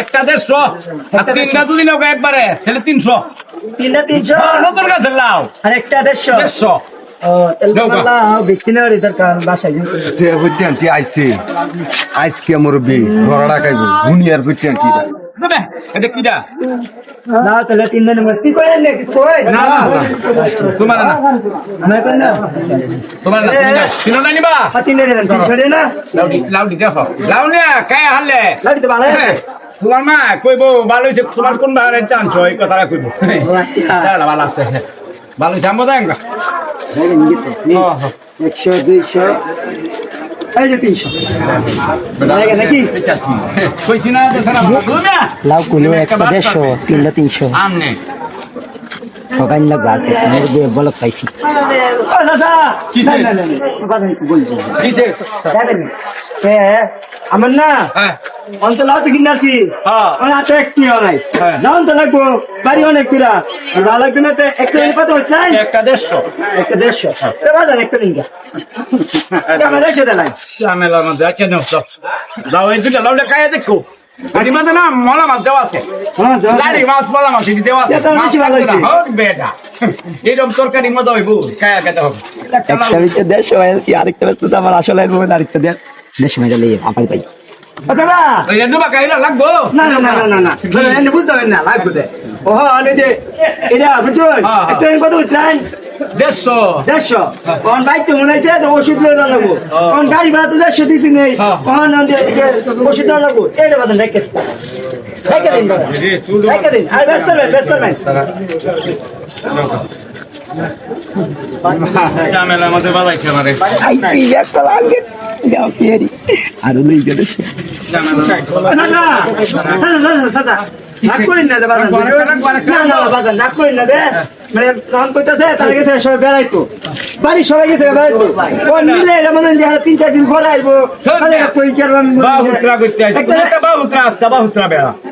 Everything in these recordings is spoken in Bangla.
একটা দেড়শো তিনটা দুদিন একবারে তিনশো তিনটা তিনশো নতুন লাউ আর একটা দেড়শো দেড়শো তোমার আজকে মুরব্বী ঘোড়া ডাকাইব দুনিয়ার কি এটা না তাহলে তিন না না, না। না না না না। নিবা? হ্যাঁ, তিন দিনের তিনশো না। লাউডি লাউডি দেখো। লাউ কে হারলে? লাউ তো ভালো তোমার মা কইব ভালো হইছে তোমার কোন চান্স এই কথাটা কইব। আচ্ছা। ভালো আছে। ভালো হইছে একশো দুইশো এই যে তিনশো লাগে নাকি কইছি না দেখো না তুমি লাউ কুলো একটা দেড়শো তিনটা তিনশো সকাল লাগবে আর বলক? কিছে আমার না হ্যাঁ। অন্ত লাউ তো কিনাছি হ্যাঁ। আমার হাতে একটি হ্যাঁ। যাও তো লাগবো বাড়ি অনেক কিরা যা লাগবে না একটা কত হচ্ছে একটা দেড়শো। একটা দেড়শো। বাজার একটা দিন আমার দেড়শো দেলাই ঝামেলার মধ্যে আছে না সব দাও এই দুটা লাউটা খাইয়া দেখো। এটি মধ্যে না মলা মাছ দেওয়া আছে। হ্যাঁ মাছ মলা মাছ এটি দেওয়া আছে। মাছ বেশি না। হোক বেটা। এরকম তরকারি মতো হইব। খায়া খেতে হবে। একটা কি আরেকটা ব্যস্ত আমার আসলে আরেকটা দেড় দেড়শো মেয়েটা লিয়ে বা খাইলা লাগবো? দেড়শো। দেড়শো? কোন বাইক মনে হচ্ছে ওষুধ লয়ে লাগবো? কোন গাড়ি ভাড়া তো দেড়শো দিছি নেই। কোন যে যে ওষুধ লয়ে লাগবো? এটা বাদন রেখে রেখে দিন। রেখে দিন। আর ব্যস্ত নেই ব্যস্ত নেই লাগে। আর নাক করেন না আরেকটা না না রাখব। নাক করেন না দে মানে কাম করতেছে তার গেছে সবাই বেড়াইতো বাড়ি সবাই গেছে বেড়াইতো ও নিলে এটা মনে হয় তিন চার দিন পরে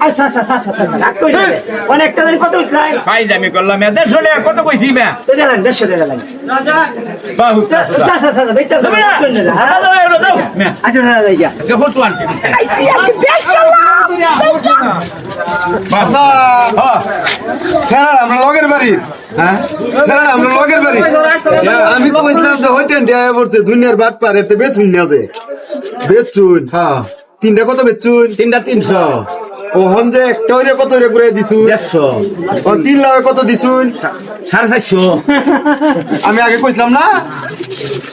আচ্ছা আচ্ছা আচ্ছা আচ্ছা আচ্ছা, দে। অনেকটা কত উঠলাই ভাই দামি করলাম দেড়শো টাকা কত কইছি দেড়শো টাকা লাগে আচ্ছা আচ্ছা আচ্ছা। আচ্ছা দাদা হ্যাঁ, স্যার আমরা লগের বাড়ি। হ্যাঁ? আমরা লগের বাড়ি। আমি কইছিলাম যে হইতেন দেয়া পড়ছে দুনিয়ার বাট পার বেচুন না দে বেচুন। হ্যাঁ, তিনটা কত বেচুন? তিনটা তিনশো। ও হন যে একটা কত ঘুরে দিছুন? দেড়শো। ও তিন লাখ কত দিছুন? সাড়ে চারশো। আমি আগে কইছিলাম না?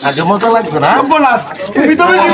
আগে মতো লাগবে না? তুমি তো বেশি